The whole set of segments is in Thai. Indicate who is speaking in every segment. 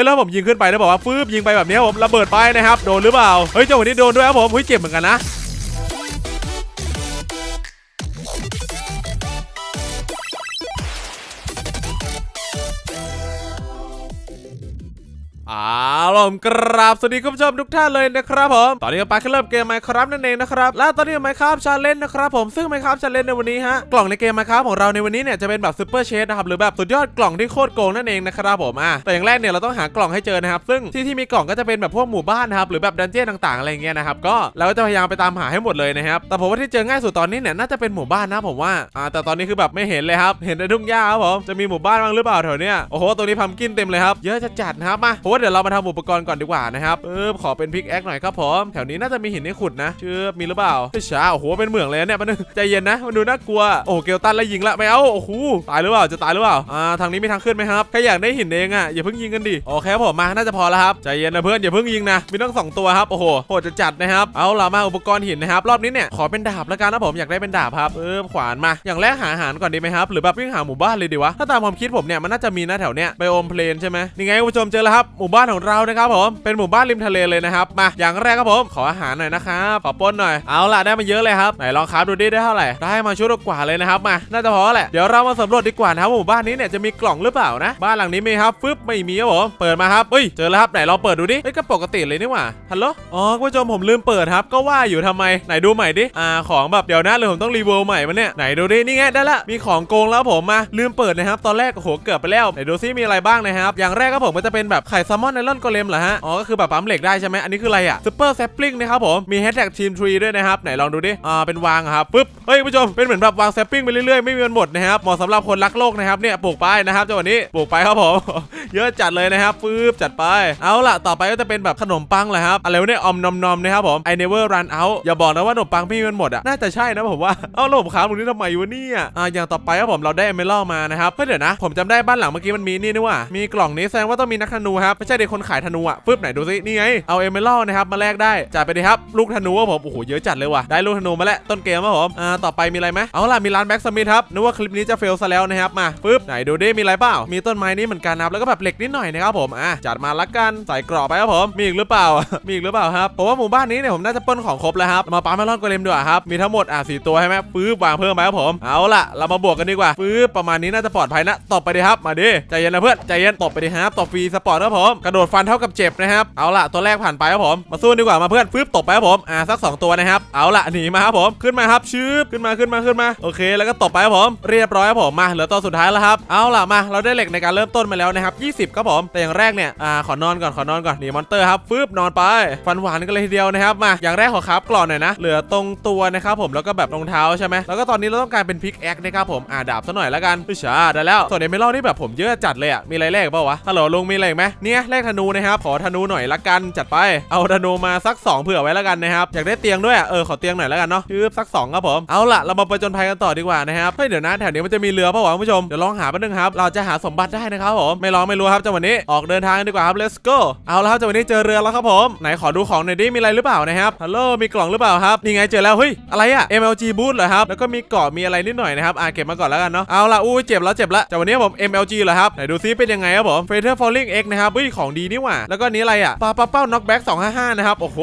Speaker 1: ฮ้ยแล้วผมยิงขึ้นไปแล้วบอกว่าฟืบยิงไปแบบนี้ผมระเบิดไปนะครับโดนหรือเปล่าเฮ้ยจังหวะนี้โดนด้วยครับผมเฮ้ยเจ็บเหมือนกันนะ ผมกราบสวัสดีคุณผู้ชมทุกท่านเลยนะครับผมตอนนี้ก็ไปขึ้นเริ่มเกมไมค์ครับนั่นเองนะครับและตอนนี้ไมค์ครับชาเลนจ์นะครับผมซึ่งไมค์ครับชาเลนจ์ในวันนี้ฮะกล่องในเกมไมค์ครับของเราในวันนี้เนี่ยจะเป็นแบบซูเปอร์เชสนะครับหรือแบบสุดยอดกล่องที่โคตรโกงนั่นเองนะครับผมอะแต่อย่างแรกเนี่ยเราต้องหากล่องให้เจอนะครับซึ่งที่ที่มีกล่องก็จะเป็นแบบพวกหมู่บ้านนะครับหรือแบบดันเจี้ยนต่างๆอะไรเงี้ยนะครับก็เราก็จะพยายามไปตามหาให้หมดเลยนะครับแต่ผมว่าที่เจอง่ายสุดตอนนี้เนี่ยน่าจะเป็นหมู่บ้านนะผมว่าอ่าแต่ตอนนี้คือแบบไม่เห็นเลยครับเห็นแต่ทุ่งหญ้าครับผมจะมีหมู่บ้านบ้างหรือเปล่าแถวเนี้ยโอ้โหตัวนี้พัมกินเต็มเลยครับเยอะจะจัดนะครับมาผมว่าเดี๋ยวเรามาทำอุปกกรณ์ก่อนดีกว่านะครับเออขอเป็นพิกแอคหน่อยครับผมแถวนี้น่าจะมีหินให้ขุดนะเชื่อมีหรือเปล่าไม่ช้าโอ้โหเป็นเหมืองเลยเนี่ยมันใจเย็นนะมันดูน่ากลัวโอ้เกลตันไล่ยิงละไม่เอาโอ้โหตายหรือเปล่าจะตายหรือเปล่าอ่าทางนี้มีทางขึ้นไหมครับแค่อยากได้หินเองอะอย่าเพิ่งยิงกันดิโอเคครับผมมาน่าจะพอแล้วครับใจเย็นนะเพื่อนอย่าเพิ่งยิงนะมีตั้งสองตัวครับโอ้โหโหดจะจัดนะครับเอาล่ะมาอุปกรณ์หินนะครับรอบนี้เนี่ยขอเป็นดาบแล้วกันนะผมอยากได้เป็นดาบครับเออขวานมาอย่างแรกหาอาหารก่อนดีไหมครับหรือแบบวิ่งหาหมู่บ้านเลยดีวะถ้าตามความคิดผมเนี่ยมันน่าจะมีนะแถวเนี้ยไบโอมเพลนใช่ไหมนี่ไงคุณผู้ชมเจอแล้วครับหมู่บ้านของเรานะครับผมเป็นหมู่บ้านริมทะเลเลยนะครับมาอย่างแรกครับผมขออาหารหน่อยนะครับขอป้นหน่อยเอาล่ะได้มาเยอะเลยครับไหนลองคราฟดูดิได้เท่าไหร่ได้มาชุดกว่าเลยนะครับมาน่าจะพอแหละเดี๋ยวเรามาสำรวจดีกว่านะครับหมู่บ้านนี้เนี่ยจะมีกล่องหรือเปล่านะบ้านหลังนี้มีครับฟึบไม่มีครับผมเปิดมาครับเฮ้ยเจอแล้วครับไหนลองเปิดดูดิเฮ้ยก็ปกติเลยนี่หว่าฮัลโหลอ๋อคุณผู้ชมผมลืมเปิดครับก็ว่าอยู่ทำไมไหนดูใหม่ดิอ่าของแบบเดี๋ยวนะเลยผมต้องรีเวิร์ใหม่มาเนี่ยไหนดูดินี่ไงได้ละมีของโกงแล้วผมมาลืมเปิดนะครับตอนแรกโอ้โหเกือบไปแล้วไหนดูซิมีอะไรบ้างนะครับอย่างแรกก็ผมก็จะเป็นแบบไข่แซลมอนไนลอนโกเลมเหรอฮะ อ๋อ ก็คือแบบปั๊มเหล็กได้ใช่ไหมอันนี้คืออะไรอะซูเปอร์แซปลิงนะครับผม มีแฮชแท็กทีมทรีด้วยนะครับ ไหนลองดูดิ อ่า เป็นวางอะครับปึ๊บ เฮ้ยผู้ชม เป็นเหมือนแบบวางแซปปิ้งไปเรื่อยๆ ไม่มีวันหมดนะครับ เหมาะสำหรับคนรักโลกนะครับ เนี่ยปลูกไปนะครับจังหวะนี้ปลูกไปครับผม เยอะจัดเลยนะครับปึ๊บจัดไป เอาล่ะ ต่อไปก็จะเป็นแบบขนมปังเลยครับ อะไรวะเนี่ยอมนมนมนะครับผม I never run out อย่าบอกนะว่าขนมปังพี่มันหมดอะ น่าจะใช่นะผมว่า เอ้าแล้วผมค้างตรงนี้ทำไมวะเนี่ยอ่าอย่างต่อไปครับผมเราได้เอเมอรัลมานะครับเฮ้ยเดี๋ยวนะ ผมจำได้บ้านหลังเมื่อกี้มันมีนี่นี่ว่ามีกล่องนี้แสดงว่าต้องมีนักธนูครับไม่ใช่เด็กคนขายธนูอะปึ๊บไหนดูซินี่ไงเอาเอเมอรัลนะครับมาแลกได้จ่ายไปดิครับลูกธนูครับผมโอ้โหเยอะจัดเลยว่ะได้ลูกธนูมาแล้วต้นเกมครับผมอ่าต่อไปมีอะไรไหมเอาล่ะมีร้านแบ็กสมิธครับนึกว่าคลิปนี้จะเฟลซะแล้วนะครับมาปึ๊บไหนดูดิมีอะไรเปล่ามีต้นไม้นี้เหมือนกันนะครับแล้วก็แบบเหล็กนิดหน่อยนะครับผมอะจัดมาละกันใส่กรอบไปครับผมมีอีกหรือเปล่า มีอีกหรือเปล่าครับผมว่าหมู่บ้านนี้เนี่ยผมน่าจะปล้นของครบแล้วครับมาปั๊มาลอนโกเลมดีกว่าครับมีทั้งหมดอะสี่ตัวใช่ไหมปึ๊บวางเพิ่มไปครับผมเอาล่ะเรามาบวกกันดีกว่าปึ๊บประมาณนี้น่าจะปลอดภัยนะตบไปดิครับมาดิใจเย็นนะเพื่อนใจเย็นตบไปดิครับตบฟรีสปอร์ตครับผมกระโดดฟันเท่ากับเจ็บนะครับ เอาล่ะตัวแรกผ่านไปครับผม มาสู้ดีกว่ามาเพื่อนปึ๊บตบไปครับผม อะสักสองตัวนะครับ เอาล่ะหนีมาครับผม ขึ้นมาครับชืบขึ้นมาขึ้นมาขึ้นมา โอเค แล้วก็ตบไปครับผม เรียบร้อยครับผม มาเหลือตัวสุดท้ายแล้วครับ เอาล่ะมา เราได้เหล็กในการเริ่มต้นมาแล้วนะครับ20ครับผม แต่อย่างแรกเนี่ย อ่า ขอนอนก่อน ขอนอนก่อน หนีมอนเตอร์ครับปึ๊บนอนไป ฟันหวานกันเลยทีเดียวนะครับ มา อย่างแรกขอครับกรอนหน่อยนะ เหลือตรงตัวนะครับผม แล้วก็แบบรองเท้าใช่ไหมแล้วก็ตอนนี้เราต้องการเป็นพิกแอคนะครับผม อ่าดาบซะหน่อยแล้วกันพิชาได้แล้วส่วนเอเมอรัลนี่แบบผมเยอะจัดเลยอะมีอะไรแลกเปล่าวะฮัลโหลลุงมีอะไรไหมเนี่ยแลกธนูนะครับขอธนูหน่อยละกันจัดไป เอาธนูมาสัก 2 เผื่อไว้ล้วกันนะครับ อยากได้เตียงด้วยเออขอเตียงหน่อยล้วกันเนาะชืบสัก2ครับผมเอาล่ะเรามาไปจนภัยกันต่อดีกว่านะครับเฮ้ยเดี๋ยวนะแถวนี้มันจะมีเรือเปล่าวะคุณผู้ชมเดี๋ยวลองหาแป๊บนึงครับ เราจะหาสมบัติได้นะครับผมไม่ลองไม่รู้ครับจังหวะนี้ออกเดินทางกันดีกว่าครับ let's go เอาแล้วครับจังหวะนี้เจอเรือแล้วครับผมไหนขอดูของหน่อยดิมีอะไรหรือเปล่านะครับฮัลโหลมีกล่องหรือเปล่าครับนี่ไงเจอแล้วเฮ้ยอะไรอะ MLG boot เหรอครับแล้วก็มีเกาะมีอะไรนิดหน่อยนะครับอ่าเก็บมาก่อนแล้วกันเนาะเอาล่ะอู้เจ็บแล้วเจ็บแล้วจากวันนี้ผม MLG เหรอครับไหนดูซิเป็นยังไงครับผม Feather Falling X นะครับเฮ้ยของดีนี่หว่าแล้วก็นี้อะไรอะปลาปลาเป้า Knockback 255นะครับ โอ้โห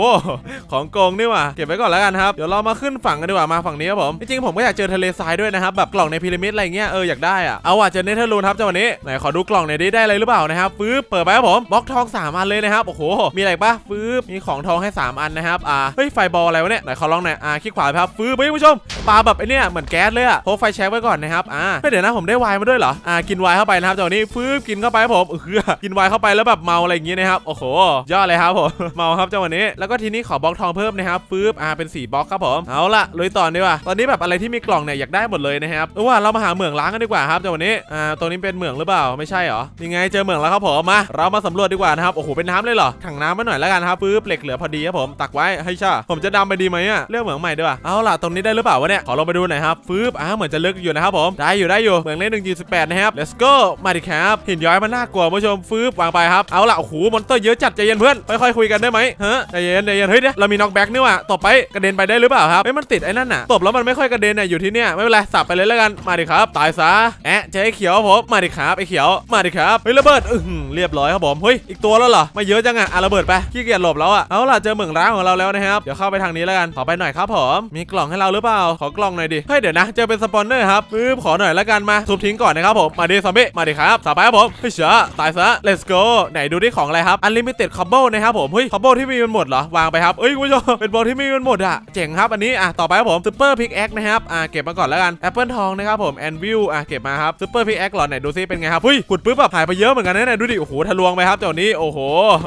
Speaker 1: ของโกงนี่ว่าเก็บไว้ก่อนแล้วกันครับ เดี๋ยวเรามาขึ้นฝั่งกันดีกว่า มาฝั่งนี้ครับผม จริงๆผมก็อยากเจอทะเลทรายด้วยนะครับ แบบกล่องในพีระมิดอะไรเงี้ย เอออยากได้อะ เอาว่ะเจอเนเธอร์ลูนครับจังหวะนี้ ไหนขอดูกล่องหน่อยดิได้อะไรหรือเปล่านะครับปึ๊บเปิดไปครับผมบล็อกทองสามอันเลยนะครับ โอ้โห มีอะไรปะปึ๊บมีของทองให้สามอันนะครับ อ่า เฮ้ยไฟบอลอะไรวะเนี่ย ไหนขอลองหน่อย อ่าคลิกขวาครับปึ๊บเฮ้ยคุณผู้ชมปลาแบบไอเนี่ยเหมือนแก๊สเลยอะพกไฟแช็กไว้ก่อนนะครับ อ่าเฮ้ยเดี๋ยวนะผมได้ไวน์มาด้วยเหรอ อ่ากินไวน์เข้าไปนะครับจังหวะนี้ปึ๊บกินเข้าไปครับผมเออกินไวน์เข้าไปแล้วแบบเมาอะไรอย่างงี้นะครับ โอ้โห ยอดเลยครับผม เมาครับจังหวะนี้ แล้วก็ทีนี้ขอบล็อกทองเพิ่มนะครับปึ๊บ อ่า เป็นสี่บล็อกครับผม เอาละลุยต่อดีกว่า ตอนนี้แบบอะไรที่มีกล่องเนี่ยอยากได้หมดเลยนะครับเออว่าเรามาหาเหมืองล้างกันดีกว่าครับจังหวะนี้ อ่า ตรงนี้เป็นเหมืองหรือเปล่า ไม่ใช่เหรอ ยังไงเจอเหมืองแล้วครับผม มา เรามาสำรวจดีกว่านะครับ โอ้โห เป็นน้ำเลยเหรอ ถังน้ำมาหน่อยแล้วกันครับปึ๊บ เหล็กเหลือพอดีครับผม ตักไว้ ให้ช่าผมจะดำไปดีไหมอะเรื่องเหมืองใหม่ด้วยเอาล่ะตรงนี้ได้หรือเปล่าวะเนี่ย ขอลงไปดูหน่อยครับปึ๊บ อ่า เหมือนจะลึกอยู่นะครับผม ได้อยู่ได้อยู่เหมืองเล่นหนึ่งจุดสิบแปดนะครับ let's go มาดิครับหินย้อยมันน่ากลัวผู้ชมปึ๊บวางไปครับเอาล่ะโอ้โหมอนเตอร์เยอะจัดใจเย็นเพื่อนค่อยๆคุยกันได้ไหมฮะใจเย็นใจเย็นเฮ้ยเนี่ยเรามีน็อกแบ็กนี่ว่ะตบไปกระเด็นไปได้หรือเปล่าครับเฮ้ยมันติดไอ้นั่นน่ะตบแล้วมันไม่ค่อยกระเด็นน่ะอยู่ที่เนี่ยไม่เป็นไรสับไปเลยแล้วกันมาดิครับตายซะแอะเจ๊เขียวผมมาดิครับไอ้เขียวมาดิครับเฮ้ยระเบิดอือหือเรียบร้อยครับผมเฮ้ยอีกตัวแล้วเหรอมาเยอะจังอะอะระเบิดไปขี้เกียจหลบแล้วอะเอาล่ะเจอเหมืองร้างของเราแล้วนะครับเดี๋ยวเข้าไปทางนี้แล้วกันขอไปหน่อยครับผมมีกล่องให้เราหรือเปล่าขอกล่องหน่อยดิเฮ้ยเดี๋ยวนะเจอเป็นสปอนเนอร์ครับปึ๊บขอหน่อยแล้วกันมาทุบทิ้งก่อนนะครับผมมาดิซอมบี้มาดิครับสบายครับผมเฮ้ยเช้าตายซะ let's go ไหนดูที่ของอะไรครับ unlimited combo นะครับผมเฮ้ย combo ที่มีมันหมดเหรอวางไปครับเอ้ยคุณผู้ชมเป็นโบที่มีมันหมดอะเจ๋งครับอันนี้อะต่อไปครับผม super pickaxe นะครับอะเก็บมาก่อนแล้วกัน apple ทองนะครับผม anvil อะเก็บมาครับ super pickaxe หรอไหนดูซิเป็นไงครับเฮ้ยขุดปุ๊บแบบหายไปเยอะเหมือนกันนะเนี่ยดูดิโอ้โหทะลวงไปครับเจ้านี้โอ้โห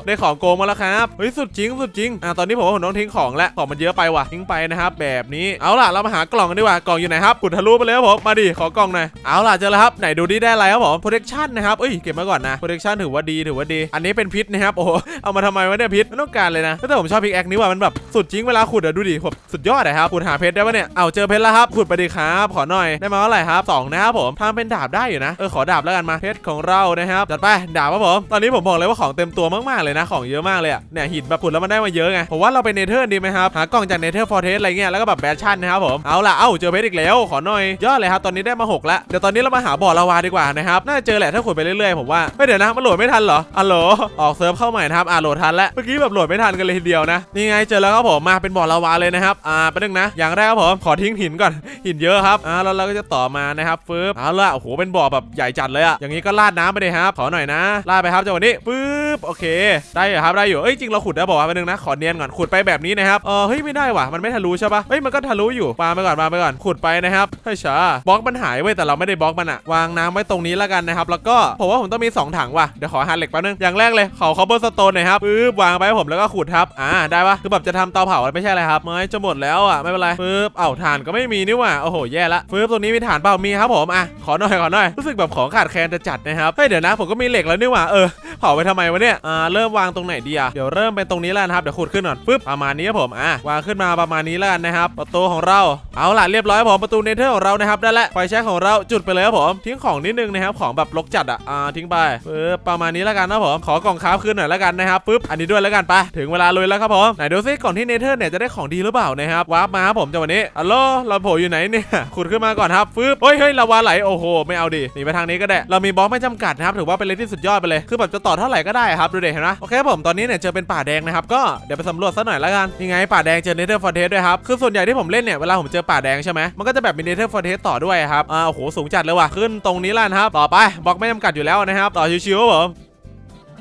Speaker 1: ได้ของโกงมาแล้วครับเฮ้ยสุดจริงสุดจริงอะตอนนี้ผมว่าผมต้องทิ้งของแล้วของมันเยอะไปว่ะทิ้งไปนะครับแบบนี้เอาล่ะเรามาหากล่องกันดีกว่ากล่องอยู่ไหนครับขุดทะลุไปเลยครับผมมาดิขอกล่องหน่อยเอาล่ะเจอแล้วครับไหนดูดิได้อะไรครับผม protection นะครับเอ้ยเก็บมาก่อนนะ protection ถือว่าดีถือว่าดี อันนี้เป็นพิษนะครับโอ้โหเอามาทำไมวะเนี่ยพิษไม่ต้องการเลยนะแต่ผมชอบพิกแอคนี้ว่ะมันแบบสุดจริงเวลาขุดอะดูดิผมสุดยอดอะครับขุดหาเพชรได้ปะเนี่ยเอาเจอเพชรแล้วครับขุดไปดิครับขอหน่อยได้มาเท่าไหร่ครับสองนะครับผมทำเป็นดาบได้อยู่นะเออขอดาบแล้วกันมาเพชรของเรานะครับจัดไปดาบครับผมตอนนี้ผมบอกเลยว่าของเต็มตัวมากๆเลยนะ ของเยอะมากเลยอะเนี่ยหินแบบขุดแล้วมันได้มาเยอะไงผมว่าเราไปเนเธอร์ดีไหมครับหากล่องจากเนเธอร์ฟอร์เทสอะไรเงี้ยแล้วก็แบบแบชชั่นนะครับผมเอาล่ะเอ้าเจอเพชรอีกแล้วขอหน่อยยอดเลยครับตอนนี้ได้มาหกแล้วเดี๋ยวตอนนี้เรามาหาบ่อลาวาดีกว่านะครับน่าจะเจอแหละถ้าขุดไปเรื่อยๆผมว่าเฮ้ยเดี๋ยวนะมันโหลดไม่ทันเหรออ๋อโออกเซิร์ฟเข้าใหม่นะครับอ่าโหลดทันแล้วเมื่อกี้แบบโหลดไม่ทันกันเลยทีเดียวนะนี่ไงเจอแล้วครับผมมาเป็นบ่อลาวาเลยนะครับอ่าไประเด็นงนะ อย่างแรกครับผมขอทิ้งหินก่อนหินเยอะครับอ่าแล้วเราก็จะต่อมานะครับฟืบเอาละโอ้โหเป็นบ่อแบบใหญ่จัดเลยอะอย่างนี้ก็ราดน้ำไปเลยครับขอหน่อยนะราดไปครับจังหวะนี้ปึ๊บโอเค ได้อยู่ครับได้อยู่เอ้ยจริงเราขุดได้บอกว่าประเด็นงนะขอเนียนก่อนขุดไปแบบนี้นะครับเออเฮ้ยไม่ได้ว่ะมันไม่ทะลุใช่ปะเฮ้ยมันก็ทะลุอยู่ปาไปก่อนปาไปก่อนขุดไปนะครับเฮ้ยช้าบล็อกมันหายเว้ยแต่เราไม่ได้บล็อกมันอะวางน้ำไว้ตรงนี้แล้วกันนะครับแล้วก็ผมว่าผมต้องมีสองถังว่ะเดี๋ยวขอหาเหล็กแป๊บนึงอย่างแรกเลยขอคอ b เบอร์สโตนหน่อยครับปึ๊บวางไปให้ผมแล้วก็ขุดครับอ่าได้ปะคือแบบจะทำเตาเผาไม่ใช่อะไรครับไม้จะหมดแล้วอะไม่เป็นไรปึ๊บเอ้าถ่านก็ไม่มีนี่หว่าโอ้โหแย่ละปึ๊บตรงนี้มีถ่านเปล่ามีครับผมอะขอหน่อยขอหน่อยรู้สึกแบบของขาดแคลนจะจัดนะครับเฮ้ยเดี๋ยวนะผมก็มีเหล็กแล้วนี่หว่าเออเผาไปทำไมวะเนี่ยอ่าเริ่มวางตรงไหนดีอะเดี๋ยวเริ่มเป็นตรงนี้แล้วนะครับเดี๋ยวขุดขึ้นก่อนปึ๊บประมาณนี้ครับผมอะวางขึ้นมาประมาณนี้แล้วนะครับประตูของเราเอาล่ะเรียบร้อยครับผมประตูเนเธอร์ของเรานะครับได้แล้วไฟแช็กของเราจุดไปเลยครับผมทิ้งของนิดนึงนะครับของแบบรกจัดอะอ่าทิ้งไปปึ๊บประมาณนี้แล้วกันนะผมขอกล่องคราขึ้นหน่อยแล้วกันนะครับปึ๊บอันนี้ด้วยแล้วกันไปถึงเวลาลุยแล้วครับผมไหนดูซิก่อนที่เนเธอร์เนี่ยจะได้ของดีหรือเปล่านะครับวาร์ปมาครับผมจังหวะนี้อัลโหลเราโผล่อยู่ไหนเนี่ยขุดขึ้นมาก่อนครับปึ๊บเฮ้ยเฮ้ยลาวาไหลโอ้โหไม่เอาดิหนีไปทางนี้ก็ได้เรามีบล็อกไม่จำกัดนะครับถือว่าเป็นอะไรที่สุดยอดไปเลยคือแบบจะต่อเท่าไหร่ก็ได้ครับดูเด็เห็นไหมโอเคผมตอนนี้เนี่ยเจอเป็นป่าแดงนะครับก็เดี๋ยวไปสำรวจสักหน่อยแล้วกันยังไงป่าแดงเจอเนเธอร์ฟอร์เทสด้วยครับคือส่วนใหญ่ที่ผมเล่นเนี่ยเวลาผมเจอป่าแดงใช่ไหมมันก็จะแบบมีเนเธอร์ฟอร์เทสต่อด้วยครับอ่าโอ้โหสูงจัดเลยว่ะขึ้นตรงนี้แล้วนะครับต่อไปบล็อกไม่จำกัดอยู่แล้วนะครับต่อชิวๆผม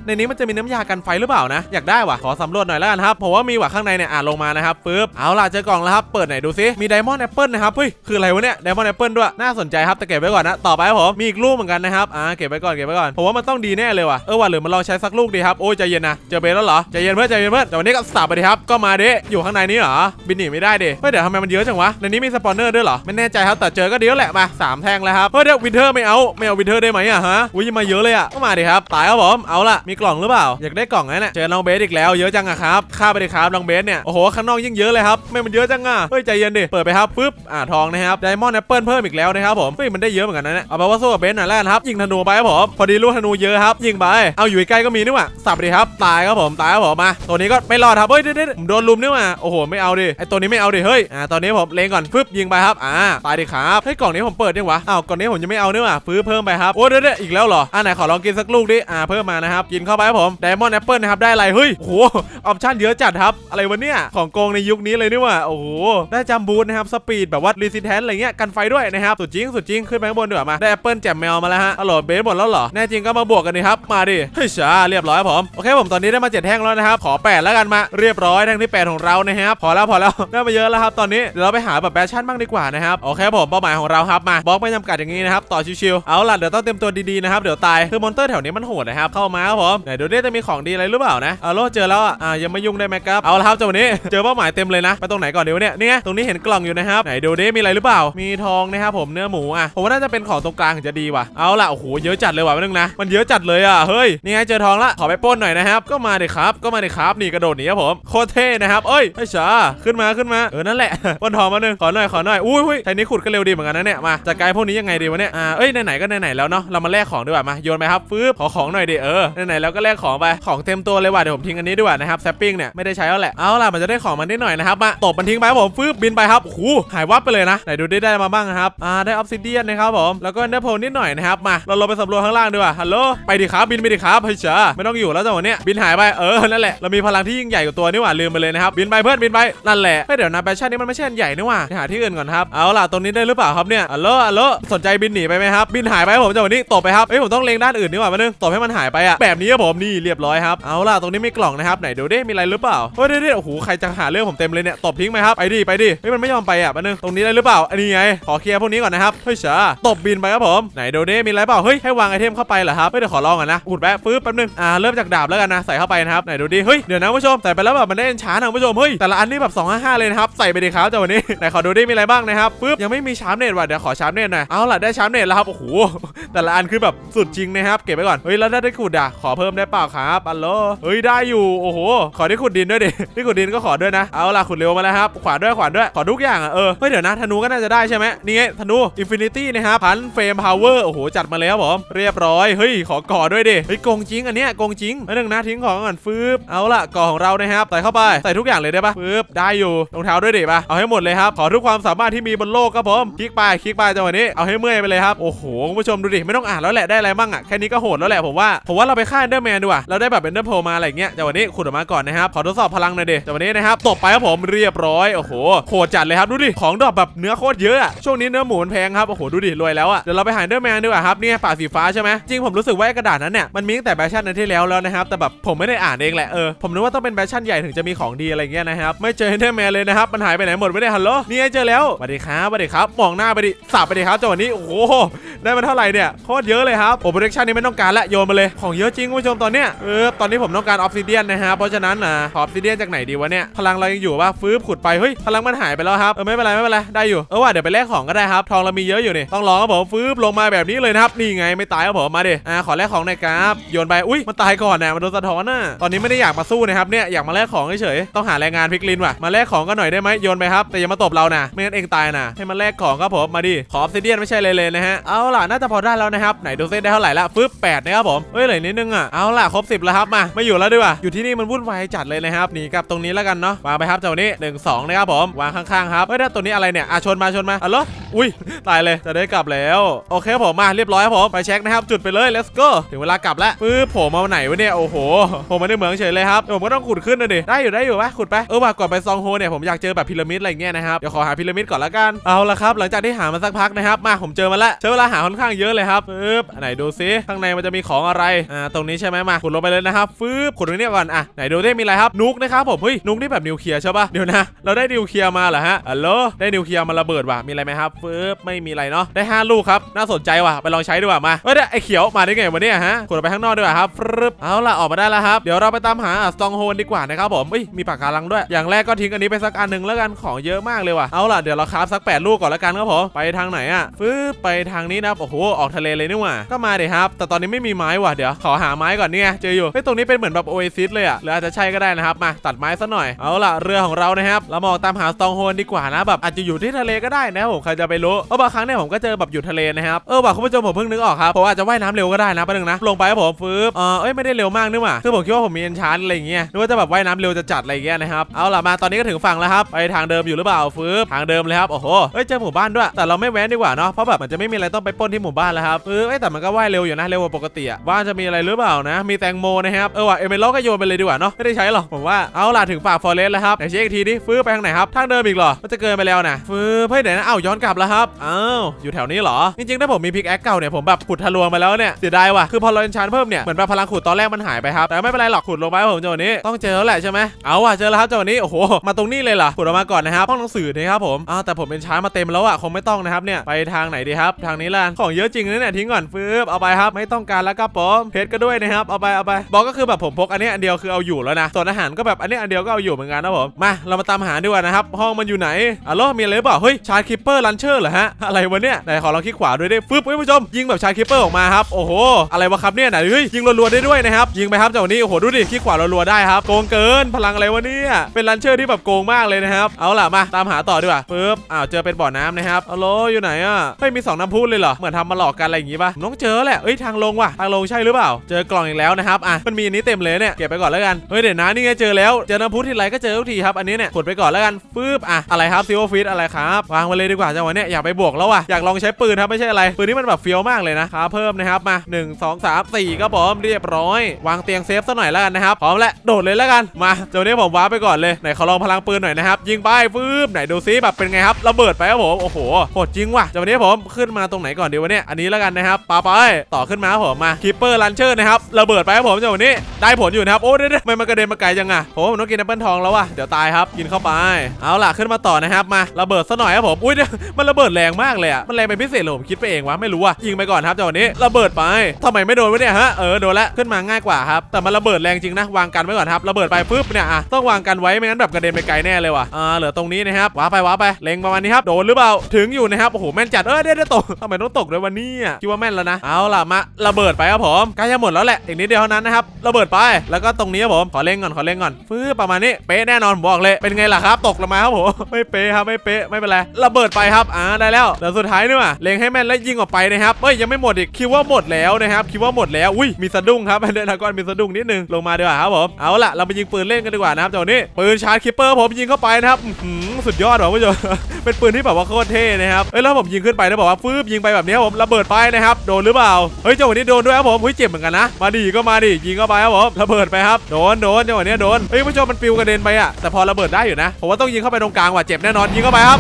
Speaker 1: ในนี้มันจะมีน้ำยากันไฟหรือเปล่านะ อยากได้ว่ะ ขอสำรวจหน่อยแล้วกันครับ ผมว่ามีว่ะข้างในเนี่ย อ่าลงมานะครับปึ๊บ เอาล่ะเจอกล่องแล้วครับ เปิดไหนดูซิ มีไดมอนด์แอปเปิลนะครับ เฮ้ย คืออะไรวะเนี่ย ไดมอนด์แอปเปิลด้วย น่าสนใจครับ แต่เก็บไว้ก่อนนะ ต่อไปผม มีอีกลูกเหมือนกันนะครับ อ่า เก็บไว้ก่อน เก็บไว้ก่อน ผมว่ามันต้องดีแน่เลยว่ะ เออว่ะหรือมันลองใช้สักลูกดีครับ โอ้ยใจเย็นนะ เจอเบสแล้วเหรอ ใจเย็นเพื่อนใจเย็นเพื่อนแต่วันนี้ก็สับไปดิครับ ก็มาดิอยู่ข้างในนี้เหรอ บินหนีไม่ได้ดิเฮ้ยเดี๋ยวทำไมมันเยอะจังวะ ในนี้มีสปอนเนอร์ด้วยเหรอ ไม่แน่ใจครับ แต่เจอก็เดียวแหละมาสามแท่งแล้วครับ เฮ้ยเดี๋ยววินเทอร์ไม่เอาไม่เอาวินเทอร์ได้ไหมอะฮะอุ้ยมาเยอะเลยอะก็มาดิครับตายครับผมเอาล่ะมีกล่องหรือเปล่า อยากได้กล่องนะเนี่ยเจอน้องเบสอีกแล้วเยอะจังอะครับฆ่าไปดิครับน้องเบสเนี่ยโอ้โหข้างนอกยิ่งเยอะเลยครับไม่มันเยอะจังอะเฮ้ยใจเย็นดิเปิดไปครับปึ๊บอ่าทองนะครับไดมอนด์แอปเปิลเพิ่มอีกแล้วนะครับผมเฮ้ยมันได้เยอะเหมือนกันนะเนี่ยเอาไปว่าสู้กับเบสหน่อยแล้วกันครับยิงธนูไปครับผมพอดีลูกธนูเยอะครับยิงไปเอาอยู่ใกล้ก็มีนี่หว่าสับไปดิครับตายครับผมตายครับผมมาตัวนี้ก็ไม่รอดครับเฮ้ยเด็ดผมโดนลุมนี่หว่าโอ้โหไม่เอาดิไอตัวนี้ไม่เอาดิเฮ้ยอ่าตอนนี้ผมเลงก่อนปึ๊บยิงไปครับอ่าตายดิครับเฮ้ยกล่องนี้ผมเปิดยังวะอ้าวกล่องนี้ผมยังไม่เอานี่หว่าฟื้นเพิ่มไปครับโอ้เด็ดอีกแล้วเหรออ่าไหนขอลองกินสักลูกดิอ่าเพิ่มมานะครับกินเข้าไปครับผมไดมอนด์แอปเปิลนะครับได้อะไรเฮ้ยโอ้โหออปชั่นเยอะจัดครับ อะไรวะเนี่ย ของโกงในยุคนี้เลยนี่ว่าโอ้โหได้จัมบูนนะครับสปีดแบบว่ารีซิแทนอะไรเงี้ยกันไฟด้วยนะครับสุดจริงสุดจริงขึ้นไปข้างบนดีกว่ามาได้แอปเปิลแจมแมวมาแล้วฮะฮัลโหลเบสหมดแล้วเหรอแน่จริงก็มาบวกกันดิครับมาดิเฮ้ยช้าเรียบร้อยครับผมโอเคผมตอนนี้ได้มาเจ็ดแท่งแล้วนะครับขอแปดแล้วกันมาเรียบร้อยแท่งที่แปดของเรานะครับพอแล้วพอแล้วได้มาเยอะแล้วครับตอนนี้เดี๋ยวเราไปหาแบบแบชชั่นบ้างดีกว่านะครับโอเคผมเป้าหมายของเราครับมาบล็อกไม่จำกัดอย่างนี้นะครับต่อชิวๆเอาล่ะเดี๋ยวต้องเตรียมตัวดีๆนะครับเดี๋ยวตายคือมอนเตอร์แถวนี้มันโหดนะครับเข้ามาครับผมไหนดูดิจะมีของดีอะไรหรือเปล่านะเอาโลเจอแล้วอะอ่ายังไม่ยุ่งได้ไหมครับเอาละครับจังหวะนี้เจอเป้าหมายเต็มเลยนะไปตรงไหนก่อนดีวะเนี่ยนี่ไงตรงนี้เห็นกล่องอยู่นะครับไหนดูดิมีอะไรหรือเปล่า มีทองนะครับผมเนื้อหมูอะผมว่าน่าจะเป็นของตรงกลางถึงจะดีว่ะเอาล่ะโอ้โหเยอะจัดเลยว่ะนึงนะมันเยอะจัดเลยอะเฮ้ยนี่ไงเจอทองละขอไปป้นหน่อยนะครับก็มาดิครับก็มาดิครับนี่กระโดดหนีครับผมโคตรเท่นะครับเอ้ยไอ้ชาขึ้นมาขึ้นมาเออนั่นแหละป้นทองมาหนึ่งขอหน่อยขอหน่อยอุ้ยไทยนี้ขุดก็เร็วดีเหมือนกันนะเนี่ยมาจัดการพวกนี้ยังไงดีวะเนี่ยอ่าเอ้ยไหนๆก็ไหนๆแล้วเนาะเรามาแลกของดีกว่ามาโยนไปครับฟื้บขอของหน่อยดิเออไหนๆแล้วก็แลกของไปของเต็มตัวเลยว่ะเดี๋ยวผมทิ้งอันนี้ดีกว่านะครับแซปปิ้งเนี่ยไม่ได้ใช้แล้วแหละเอาล่ะมันจะได้ของมันนิดหน่อยนะครับมาตบมันทิ้งไปผมฟืบบินไปครับโอ้โหหายวับไปเลยนะไหนดูได้ได้มาบ้างครับอ่าได้ออฟซิเดียนนะครับผมแล้วก็เนโพนิดหน่อยนะครับมาเราลงไปสำรวจข้างล่างดีกว่าฮัลโหลไปดิครับบินไปดิครับเฮ้ยเจ้าไม่ต้องอยู่แล้วจังหวะเนี้ยบินหายไปเออนั่นแหละเรามีพลังที่ยิ่งใหญ่กว่าตัวนี่หว่าลืมไปเลยนะครับบินไปเพื่อนบินไปนั่นแหละเฮ้ยเดี๋ยวนะแบชชั่นนี้มันไม่ใช่อันใหญ่นี่หว่าไปหาที่อื่นก่อนครับเอาล่ะตรงนี้ได้หรือเปล่าครับเนี่ยฮัลโลฮัลโลสนใจบินหนีไปไหมครับบินหายไปผมจังหวะนี้ตบไปครับเฮ้ยผมต้องเล็งด้านอื่นนี่หว่ามานึงตบให้มันหายไปอะแบบนี้ครับผมนี่เรียบร้อยครับเอาล่ะตรงนี้ไมีกล่องนะครับไหนเดี๋ยวไดิมีอะไรหรือเปล่าเฮ้ยเดี๋ยวๆโอ้โหใครจะหาเรื่องผมเต็มเลยเนี่ยตบทิ้งไหมครับไปดิไปดิเฮ้ยมันไม่ยอมไปอะมานึงตรงนี้ได้หรือเปล่าอันนี้ไงขอเคลียร์พวกนี้ก่อนนะครับเฮ้ยเฉาตบบินไปครับผมไหนเดี๋ยวไดิมีอะไรเปล่าเฮ้ยให้วางไอเทมเข้าไปเหรอครับเฮ้ยเดี๋ยวขอลองก่อนนะอุดแป๊บฟื้บแป๊บนึงอ่าเริ่มจากดาบแล้วกันนะใส่เข้าไปนะครับไหนดูดิเฮ้ยเดี๋ยวนะผู้ชมใส่ไปแล้วแบบมันได้เอนชาร์นะผู้ชมเฮ้ยแต่ละอันนี่แบบ255เลยนะครับใส่ไปดิครับจังวะนี้ไหนขอดูดิมีอะไรบ้างนะครับปึ๊บยังไม่มีชาร์ปเนตว่ะเดี๋ยวขอชาร์ปเนตหน่อยเอาล่ะได้ชาร์ปเนตแล้วครับโอ้โหแต่ละอันคือแบบสุดจริงนะครับเก็บไว้ก่อนเฮ้ยแล้วได้ได้ขุดอะขอเพิ่มได้เปล่าครับอัลโหลเฮ้ยได้อยู่โอ้โห ขอได้ขุดดินด้วยดิที่ขุดดินก็ขอด้วยนะเอาล่ะขุดเร็วมาแล้วครับขวานด้วยขวานด้วยขอทุกอย่างอะเออเฮ้ยเดี๋ยวนะธนูก็น่าจะได้ใช่ไหมนี่ไงธนูอินฟินิตี้นะครับพันเฟรมพาวเวอร์โอ้โหจัดมาแล้วผมเรียบร้อยเฮ้ยขอก่อด้วยดิเฮ้ยโกงจริงอันเนี้ยโกงจริงไม่หนึ่งนะทิ้งของก่อนฟืบเอาล่ะก่อของเรานะครับใส่เข้าไปใส่ทุกอย่างเลยได้ปะฟืบได้อยู่รองเท้าด้วยดิปะเอาให้หมดเลยครับขอทุกความสามารถที่มีบนโลกครับผมคลิกไปคลิกไปจังหวะนี้เอาให้เมื่อยไปเลยครับโอ้โหคุณผู้ชมดูดิไม่ต้องอ่านแล้วแหละได้อะไรบ้างอะแค่นี้ก็โหดแล้วแหละผมว่าผมว่าเราไปฆ่านเดอร์แมนดีกว่าเราได้แบบเอนเดอร์โพมาอะไรเงี้ยจังหวะนี้ขุดออกมาก่อนนะครับขอทดสอบพลังหน่อยดิจังหวะนี้นะครับตบไปครับผมเรียบร้อยโอ้โหโหดจัดเลยครับดูดิของดอกแบบเนื้อโคตรเยอะอะช่วงนี้เนื้อหมูมันแพงครับโอ้โหดูดิรวยแล้วอะเดี๋ยวเราไปหาเอนเดอร์แมนดีกว่าครับเนี่ยป่าสีฟ้าใช่ไหมจริงผมรู้สึกว่ากระดาษนั้นเนี่ยมันมีตั้งแต่แบชชั่นนั้นที่แล้วแล้วนะครับแต่แบบผมไม่ได้อ่านเองแหละเออผมนึกว่าต้องเป็นแบชชั่นใหญ่ถึงจะมีของดีอะไรเงี้ยนะครับไม่เจอเดอร์แมนเลยนะครับมันหายไปไหนหมดไม่ได้ฮัลโหลนี่ไงเจอแล้วสวัสดีครับสวัสดีครับมองหน้าไปดิสับไปดิครับจังหวะนี้โอ้โหได้มาเท่าไหร่เนี่ยโคตรเยอะเลยครับโอ้โปรดักชันนี้ไม่ต้องการละโยนมาเลยของเยอะจริงคุณผู้ชมตอนเนี้ยเออตอนนี้ผมต้องการออฟซิเดียนนะฮะเพราะฉะนั้นนะขอออฟซิเดียนจากไหนดีวะเนี่ยพลังเรายังอยู่ว่าฟื้บขุดไปเฮ้ยพลังมันหายไปแล้วครับเออไม่เป็นไรไม่เป็นไรได้อยู่เออว่าเดี๋ยวไปแลกของก็ได้ครับทองเรามีเยอะอยู่นี่ต้องลองครับผมฟื้บลงมาแบบนี้เลยนะครับนี่ไงไม่ตายครับผมมาดิอ่าขอแลกของหน่อยครับโยนไปอุ้ยมันตายก่อนนะมันโดนสะท้อนน่ะตอนนี้ไม่ได้อยากมาสู้นะครับเนี่ยอยากมาแลกของเฉยๆต้องหาแรงงานพลิกลินว่ะมาแลกของก็หน่อยได้ไหมโยนไปครับแต่อย่ามาตบเรานะไม่งั้นเองตายนะให้มันแลกของครับผมมาดิขอออฟซิเดียนไม่ใช่เลยเลยนะฮะเอาล่ะน่าจะพอได้แล้วนะครับไหนดูเส้นได้เท่าไหร่ละฟึบแปดนะครับผมเฮ้ยเหลือนิดนึงอะเอาล่ะครบสิบแล้วครับมาไม่อยู่แล้วดีกว่าอยู่ที่นี่มันวุ่นวายจัดเลยนะครับหนีกลับตรงนี้แล้วกันเนาะวางไปครับเจ้านี้หนึ่งสองนะครับผมวางข้างๆครับเฮ้ยแล้วตัวนี้อะไรเนี่ยอะชนมาชนมาอ๋อเหรออุ้ยตายเลยจะได้กลับแล้วโอเคผมมาเรียบร้อยครับผมไปเช็คนะครับจุดไปเลย let's go ถึงเวลากลับแล้วปึ๊บผมมาไหนวะเนี่ยโอ้โหผมมาในเมืองเฉยเลยครับผมก็ต้องขุดขึ้นนะดิได้อยู่ได้อยู่ปะขุดไปเออว่าก่อนไปซองโฮเนี่ยผมอยากเจอแบบพีระมิดอะไรเงี้ยนะครับเดี๋ยวขอหาพีระมิดก่อนละกันเอาละครับ หลังจากที่หามาสักพักนะครับมาผมเจอมาแล้วใช้เวลาหาค่อนข้างเยอะเลยครับปึ๊บอันไหนดูซิข้างในมันจะมีของอะไรอ่าตรงนี้ใช่ไหมมาขุดลงไปเลยนะครับฟึบขุดตรงนี้ก่อนอะไหนดูได้มีอะไรครับนุกนะครับผมเฮ้ยนุกนี่แบบนิวเคลียร์ใช่ปะเดี๋ยวนะ เราได้นิวเคลียร์มาเหรอฮะฮัลโหลได้นิวเคลียร์มาระเบิดว่ะมีอะไรไหมครับฟึบไม่มีอะไรเนาะได้ห้าลูกครับน่าสนใจว่ะไปลองใช้ดีกว่ามาเฮ้ยเดี๋ยวไอ้เขียวมาได้ไงวะเนี่ยฮะขุดไปข้างนอกดีกว่าครับฟึบเอาล่ะออกมาได้แล้วครับเดี๋ยวเราไปตามหาสตองโฮนดีกว่านะครับผมเฮ้ยมีปากกาลังด้วย อย่างแรกก็ทิ้งอันนี้ไปสักอันหนึ่งแล้วกันของเยอะมากเลยว่ะเอาล่ะเดี๋ยวเราคราฟสักแปดลูกก่อนแล้วกันครับผมไปทางไหนอะฟึบไปทางนี้นะโอ้โหออกทะเลเลยนี่หว่าก็มาเดี๋ยวครับ แต่ตอนนี้ไม่มีไม้ว่ะเดี๋ยวขอหาไม้ก่อนเนี่ยเจออยู่เฮ้ยตรงนี้เป็นเหมือนแบบโอเอซิสเลยอะหรืออาจจะใช่ก็ได้นะครับมาตัดไม้ซะหน่อยเอาล่ะเรือของเรานะครับเรามองตามหาสตองโฮนดีกว่านะแบบอาจจะอยู่ที่ทะเลก็ได้นะผมใครจะไปรู้เพราะบางครั้งเนี่ยผมก็เจอแบบอยู่ทะเลนะครับเออว่ะคุณผู้ชมผมเพิ่งนึกออกครับผมอาจจะว่ายน้ำเร็วก็ได้นะป๊บนึงนะลงไปครับผมฟึบเออเอ้ยไม่ได้เร็วมากนี่หว่าคือผมคิดว่าผมมีเอนชานอะไรอย่างเงี้ยนึกว่าจะแบบว่ายน้ำเร็วจะจัดอะไรอย่างเงี้ยนะครับเอาล่ะมาตอนนี้ก็ถึงฝั่งแล้วครับไปทางเดิมอยู่หรือเปล่าฟึบทางเดิมเลยครับโอ้โหเฮ้ยเจอหมู่บ้านด้วย แต่เราไม่แว้นดีกว่าเนาะเพราะแบบมันจะไม่มีอะไรต้องไปปล้นที่หมู่บ้านแล้วครับเอ้ยแต่มันก็ว่ายเร็วอยู่นะเร็วกว่าปกติอะว่าจะมีอะไรหรือเปล่านะ มีแตงโมนะครับเออว่ะเอเมอรัลก็โยนไปเลยดีกว่าเนาะไม่ได้ใช้หรอกผมว่าเอาล่ะถึงปากฟอเรสแล้วครับไหนเช็คอีกทีดิฟื้ไปทางไหนครับทางเดิมอีกเหรอมันจะเกินไปแล้วนะฟื้เฮ้ยเดี๋ยวนะเอ้าย้อนกลับแล้วครับอ้าวอยู่แถวนี้เหรอจริงๆถ้าผมมีพิกแอคเก่าเนี่ยผมแบบขุดทะลวงไปแล้วเนี่ยเสียดายว่ะคือพอเราเอนชานเพิ่มเนี่ยเหมือนแบบพลังขุดตอนแรกมันหายไปครับแต่ไม่เป็นไรหรอกขุดลงไปผมจังหวะนี้ต้องเจอแล้วแหละใช่ไหมเอาว่ะเจอแล้วครับจังหวะนี้โอ้โหมาตรงนี้เลยเหรอขุดออกมาก่อนนะครับห้องหนังสือนะครับผมอ้าวแต่ผมเป็นชานมาเต็มแล้วอะคงไม่ต้องนะครับเนี่ยไปทางไหนดีครับทางนี้ละของเยอะจริงนะเนี่ยทิ้งก่อนฟื้บเอาไปครับไม่ต้องการแล้วครับผมเพชรก็ด้วยนะครับเอาไปเอาไปบอกก็คือแบบผมพกอันนี้อันเดียวคือเอาอยู่แล้วนะส่วนอาหารก็แบบอันนี้อันเดียวก็เอาอยู่เหมือนกันนะผมมาเรามาตามหาดีกว่านะครับห้องมันอยู่ไหนอ๋อมีอะไรเปล่าเฮ้ยชาร์คิปเปอร์ลันเชอร์เหรอฮะอะไรวะเนี่ยไหนขอลองคลิกขวาด้วยได้ฟึบเฮ้ยผู้ชมยิงแบบชาร์คิปเปอร์ออกมาครับโอ้โหอะไรวะครับเนี่ยไหนเฮ้ยยิงรัวๆได้ด้วยนะครับยิงไปครับจากวันนี้โอ้โหดูดิคลิกขวารัวๆได้ครับโกงเกินพลังอะไรวะเนี่ยเป็นลันเชอร์ที่แบบโกงมากเลยนะครับเอาล่ะมาตามหาต่อดีกว่าปึ๊บอ้าวเจอเป็นบ่อน้ำนะครับฮัลโหลอยู่ไหนอะเฮ้ยมีสองน้ำพุเลยเหรอเหมือนทำมาหลอกกันอะไรอย่างงี้ป่ะผมต้องเจอแหละเอ้ยทางลงว่ะทางลงใช่หรือเปล่า เจอกล่องอีกแล้วนะครับอะมันมีอันนี้เต็มเลยเนี่ยเก็บไปก่อนแล้วกันเฮ้ยเดี๋ยวนะนี่ไงเจอแล้วเจอน้ำพุทีไรก็เจอทุกทีครับอันนี้เนี่ยกดไปก่อนแล้วกันฟืบอะอะไรครับซิโอฟิตอะไรครับวางไว้เลยดีกว่าจังหวะเนี้ยอยากไปบวกแล้วอะอยากลองใช้ปืนครับไม่ใช่อะไรปืนนี้มันแบบเฟี้ยวมากเลยนะครับเพิ่มนะครับมา 1 2 3 4ก็พร้อมเรียบร้อย วางเตียงเซฟซะหน่อยแล้วกันนะครับพร้อมแล้วโดดเลยแล้วกันมาเดี๋ยวนี้ผมว้าไปก่อนเลยไหนขอลองพลังปืนหน่อยนะครับยิงไปฟืบไหนดูซิแบบเป็นไงครับระเบิดไปครับผมโอ้โหโหดจริงว่ะเดี๋ยวนี้ผมขึ้นมาตรงไหนก่อนดีวะเนี่ยอันนี้แล้วกันนะครับปาไปต่อขึ้นมาผมมาคิปเปอร์ลันเชอร์นะครับระเบิดไปครับผมจังหวะนี้ได้ผลอยู่นะครับโอ้เดี๋ยวๆทไมมันกระเด็นมาไกลจังอะผมว่าผมต้องกินแอปเปิลทองแล้วว่ะเดี๋ยวตายครับกินเข้าไป เอาล่ะขึ้นมาต่อนะครับมาระเบิดซะหน่อยครับผมอุ้ยเดี๋ยวมันระเบิดแรงมากเลยอะมันแรงเป็นพิเศษเลยผมคิดไปเองวะไม่รู้อะยิงไปก่อนครับจังหวะนี้ระเบิดไปทำไมไม่โดนวะเนี่ยฮะเออโดนละขึ้นมาง่ายกว่าครับแต่มันระเบิดแรงจริงนะวางกันไว้ก่อนครับระเบิดไปปุ๊บเนี่ยอะต้องวางกันไว้ไม่งั้นแบบกระเด็นไปไกลแน่เลยว่ะอ่าเหลือตรงนี้นะครับว้าไปว้าไปเล็งประมาณนี้ครับโดนหรือเปล่าถึงอยู่นะครับโอ้โหแม่นจัดเออเดี๋ยวเดี๋ยวตกทำไมต้องตกด้วยวันนี้อะคิดว่าแม่นแล้วนะเอาล่ะมาระเบิดไปครับผมใกล้จะหมดแล้วแหละอีกนิดเดียวเท่านั้นนะครับระเบิดไปแล้วก็ตรงนี้ครับผมขอเล็งก่อนขอเล็งก่อนฟื้ประมาณนี้เป๊ะแน่นอนผมบอกเลยเป็นไงล่ะครับ ตกลงมาครับผมไม่เป๊ะครับไม่เป๊ะไม่เป็นไรระเบิดไปครับอ่าได้แล้วเดี๋ยวสุดท้ายนี่ว่ะเล็งให้แม่นแล้วยิงออกไปนะครับเฮ้ยยังไม่หมดอีกคิดว่าหมดแล้วนะครับคิดว่าหมดแล้วอุ้ยมีสะดุ้งครับเดนากอนมีสะดุ้งนิดนึงลงมาดีกว่าครับผมเอาล่ะเราไปยิงปืนเล่นกันดีกว่านะครับจังนี้ปืนชาร์จคิปเปอร์ผมยิงเข้าไปนะครับสุดยอดว่ะผู้ชมเป็นปืนที่แบบว่าโคตรเท่นะครับเอ้ยแล้วผมยิงขึ้นไปแล้วบอกว่าฟืบยิงไปแบบนี้ครับผมระเบิดไปนะครับโดนหรือเปล่าเฮ้ยจังหวะนี้โดนด้วยครับผมเฮ้ยเจ็บเหมือนกันนะมาดิก็มาดิยิงเข้าไปครับผมระเบิดไปครับโดนโดนจังหวะนี้โดนเฮ้ยผู้ชมมันปิวกระเด็นไปอะแต่พอระเบิดได้อยู่นะผมว่าต้องยิงเข้าไปตรงกลางว่ะเจ็บแน่นอนยิงเข้าไปครับ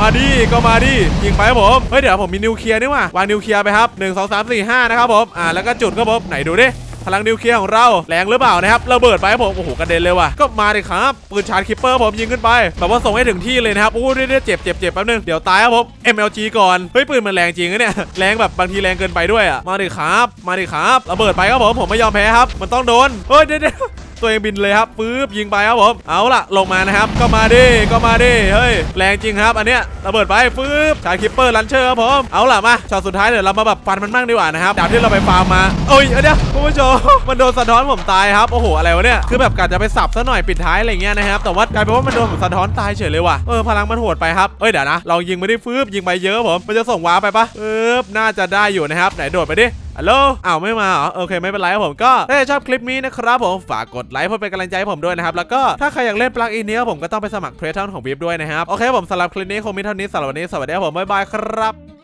Speaker 1: มาดิก็มาดิยิงไปครับผมเฮ้ยเดี๋ยวผมมีนิวเคลียร์นี่ว่ะวางนิวเคลียร์ไปครับ1 2 3 4 5นะครับผมอ่าแล้วก็จุดครับผมไหนดูดิ พลังนิวเคลียร์ของเราแรงหรือเปล่านะครับระเบิดไปครับผมโอ้โหกระเด็นเลยว่ะก็มาดิครับปืนชาร์จคิปเปอร์ผมยิงขึ้นไปแบบว่าส่งให้ถึงที่เลยนะครับโอ้เดี๋ยๆเจ็บเจ็บเจ็บแป๊บนึงเดี๋ยวตายครับผม MLG ก่อนเฮ้ยปืนมันแรงจริงนะเนี่ยแรงแบบบางทีแรงเกินไปด้วยอะมาดิครับ มาดิครับระเบิดไปครับผมผมไม่ยอมแพ้ครับ มันต้องโดนเฮ้ยเดี๋ยว ตัวเองบินเลยครับปื๊บยิงไปครับผมเอาล่ะลงมานะครับ ก็มาดิก็มาดิเฮ้ยแรงจริงครับ อันเนี้ยระเบิดไปปื๊บชาร์คิปเปอร์ลันเชอร์ครับผมเอาล่ะมาช็อตสุดท้ายเดี๋ยวเรามาแบบฟันมันบ้างดีกว่านะครับดาบที่เราไปฟาร์มมาโอ้ยเดี๋ยวคุณผู้ชมมันโดนสะท้อนผมตายครับโอ้โหอะไรวะเนี่ยคือแบบกะจะไปสับซะหน่อยปิดท้ายอะไรเงี้ยนะครับแต่ว่ากลายเป็นว่ามันโดนผมสะท้อนตายเฉยเลยว่ะเออพลังมันโหดไปครับเอ้ยเดี๋ยวนะเรายิงไม่ได้ฟืบยิงไปเยอะผมมันจะส่งว้าร์ไปปะฟืบน่าจะได้อยู่นะครับไหนโดดไปดิ ฮัลโหลอ้าวไม่มาเหรอโอเคไม่เป็นไรครับผมก็ถ้าชอบคลิปนี้นะครับผมฝากกดไลค์เพื่อเป็นกำลังใจให้ผมด้วยนะครับแล้วก็ถ้าใครอยากเล่นปลั๊กอินนี้ผมก็ต้องไปสมัครเพจเท่าของวิบด้วยนะครับโอเคผมสำหรับคลิปนี้คงมีเท่านี้สำหรับวันนี้สวัสดีครับผมบ๊ายบายครับ